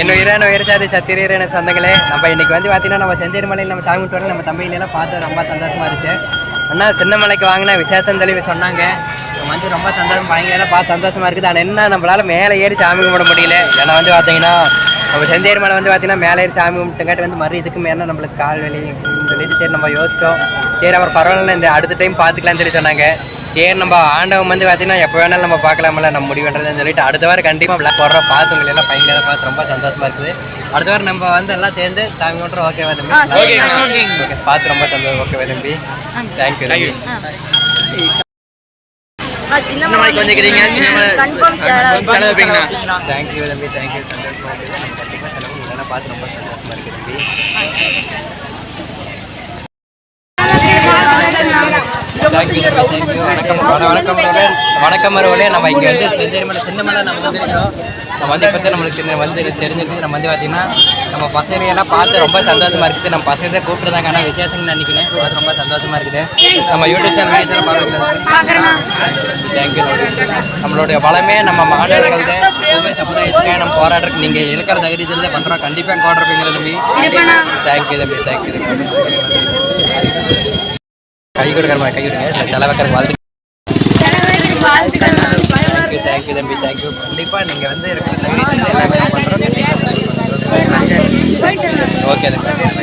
என்ன உயிரான உயிர்ச்சாதி சத்திரீரன சொந்தங்களே நம்ம இன்னைக்கு வந்து பார்த்தீங்கன்னா நம்ம செஞ்சேரி மலையில் நம்ம சாமி விட்டு நம்ம தம்பிகளெல்லாம் பார்த்து ரொம்ப சந்தோஷமா இருந்துச்சு. அண்ணா சின்ன மலைக்கு வாங்கின விசேஷம் தெளிவு சொன்னாங்க. நம்ம வந்து ரொம்ப சந்தோஷம் பயங்கரம் பார்த்து சந்தோஷமா இருக்குது. ஆனால் என்ன நம்மளால மேலே ஏறி சாமி கும்பிட முடியல. ஏன்னா வந்து பார்த்தீங்கன்னா நம்ம செஞ்சேரி மலை வந்து பார்த்தீங்கன்னா மேலே ஏறி சாமி கும்பிட்டுங்காட்டி வந்து மறு இதுக்கு மேலே நம்மளுக்கு கால் வலி அப்படின்னு சொல்லிட்டு சரி நம்ம யோசித்தோம் சரி அப்புறம் பரவாயில்ல இந்த அடுத்த டைம் பார்த்துக்கலாம்னு சொல்லி சொன்னாங்க. சரி நம்ம ஆண்டவன் வந்து பார்த்தீங்கன்னா எப்போ வேணாலும் நம்ம பார்க்கலாம்ல நம்ம முடிவு பண்ணுறதுன்னு சொல்லிட்டு அடுத்த வாரம் கண்டிப்பாக விளாட் போடுறோம். பார்த்து உங்களை எல்லாம் பயங்கர பார்த்து ரொம்ப சந்தோஷமா இருக்குது. அடுத்த வாரம் நம்ம வந்து எல்லாம் சேர்ந்து சாமி கொண்டு ஓகேவா தம்பி? ஓகே ஓகே பார்த்து ரொம்ப சந்தோஷம். ஓகேவா தம்பி? தேங்க்யூ வைப்பீங்களா? தேங்க்யூ தம்பி. தேங்க்யூ சந்தோஷமா இருக்குது. நம்ம கண்டிப்பாக செலவு. உங்களை எல்லாம் பார்த்து ரொம்ப சந்தோஷமா இருக்குது தம்பி. தேங்க்யூ தேங்க்யூ வணக்கம் வண- வணக்கம் வணக்கம். மருவலே நம்ம இங்கே வந்து செஞ்சேரிமலை சின்னமலை நம்ம வந்து இருக்கிறோம் நம்ம வந்து இப்போ நம்மளுக்கு வந்து தெரிஞ்சிருக்கு நம்ம வந்து பார்த்தீங்கன்னா நம்ம பசங்களை எல்லாம் பார்த்து ரொம்ப சந்தோஷமா இருக்குது. நம்ம பசங்க கூப்பிட்டுருந்தாங்க. ஆனால் விசேஷம்னு நினைக்கிறேன் பார்த்து ரொம்ப சந்தோஷமா இருக்குது. நம்ம யூடியூப் சேனல் வீடியோ பார்க்குறது தேங்க்யூ நம்மளுடைய வளமே நம்ம மாணவர்கள் சமுதாயத்துக்காக நம்ம போராடுறதுக்கு நீங்கள் இருக்கிற தைரியத்தில் தான் பண்ணுறோம் கண்டிப்பாக கோடுறப்பீங்க தம்பி. தேங்க்யூ தம்பி. தேங்க்யூ கை கொடுக்குறமா கை கொடுங்க தலைவக்கர் வாழ்த்து தேங்க்யூ தேங்க்யூ தம்பி தேங்க்யூ கண்டிப்பாக நீங்கள் வந்து இருக்கிற எல்லாமே பண்ணுறோம் ஓகே தம்பி.